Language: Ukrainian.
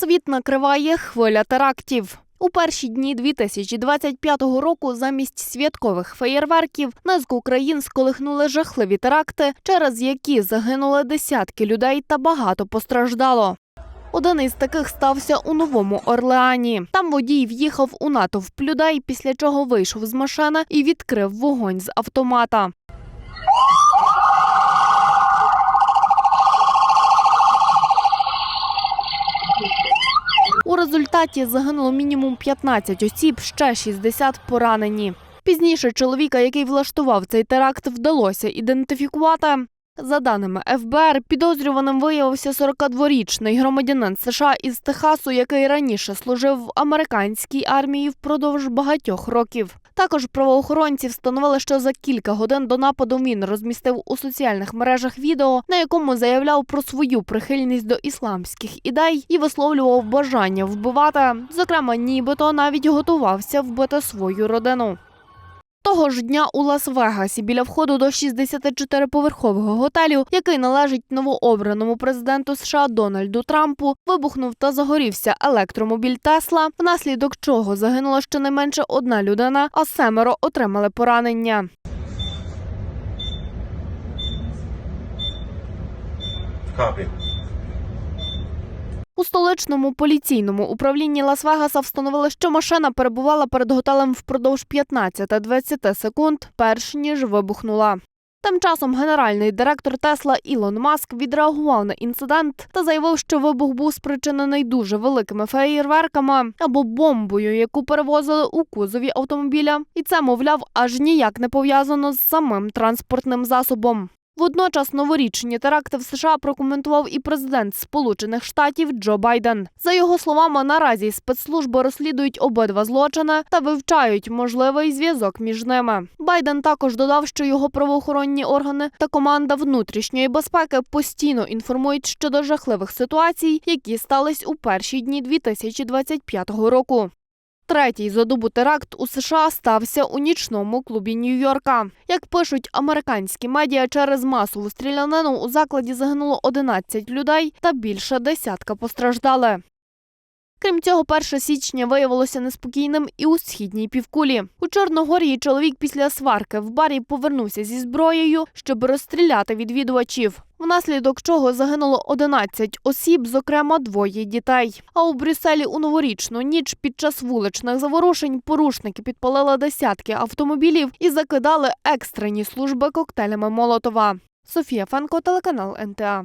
Світ накриває хвиля терактів. У перші дні 2025 року замість святкових феєрверків низку країн сколихнули жахливі теракти, через які загинули десятки людей та багато постраждало. Один із таких стався у Новому Орлеані. Там водій в'їхав у натовп людей, після чого вийшов з машини і відкрив вогонь з автомата. Результаті загинуло мінімум 15 осіб, ще 60 поранені. Пізніше чоловіка, який влаштував цей теракт, вдалося ідентифікувати. За даними ФБР, підозрюваним виявився 42-річний громадянин США із Техасу, який раніше служив в американській армії впродовж багатьох років. Також правоохоронці встановили, що за кілька годин до нападу він розмістив у соціальних мережах відео, на якому заявляв про свою прихильність до ісламських ідей і висловлював бажання вбивати. Зокрема, нібито навіть готувався вбити свою родину. Того ж дня у Лас-Вегасі біля входу до 64-поверхового готелю, який належить новообраному президенту США Дональду Трампу, вибухнув та загорівся електромобіль Тесла, внаслідок чого загинула щонайменше одна людина, а семеро отримали поранення. Copy. У столичному поліційному управлінні Лас-Вегаса встановили, що машина перебувала перед готелем впродовж 15-20 секунд, перш ніж вибухнула. Тим часом генеральний директор Тесла Ілон Маск відреагував на інцидент та заявив, що вибух був спричинений дуже великими феєрверками або бомбою, яку перевозили у кузові автомобіля, і це, мовляв, аж ніяк не пов'язано з самим транспортним засобом. Водночас новорічні теракти в США прокоментував і президент Сполучених Штатів Джо Байден. За його словами, наразі спецслужби розслідують обидва злочини та вивчають можливий зв'язок між ними. Байден також додав, що його правоохоронні органи та команда внутрішньої безпеки постійно інформують щодо жахливих ситуацій, які стались у перші дні 2025 року. Третій за добу теракт у США стався у нічному клубі Нью-Йорка. Як пишуть американські медіа, через масову стрілянину у закладі загинуло 11 людей та більше десятка постраждали. Крім цього, 1 січня виявилося неспокійним і у східній півкулі. У Чорногорії чоловік після сварки в барі повернувся зі зброєю, щоб розстріляти відвідувачів. Внаслідок чого загинуло 11 осіб, зокрема двоє дітей. А у Брюсселі у новорічну ніч під час вуличних заворушень порушники підпалили десятки автомобілів і закидали екстрені служби коктейлями Молотова. Софія Фенко, телеканал НТА.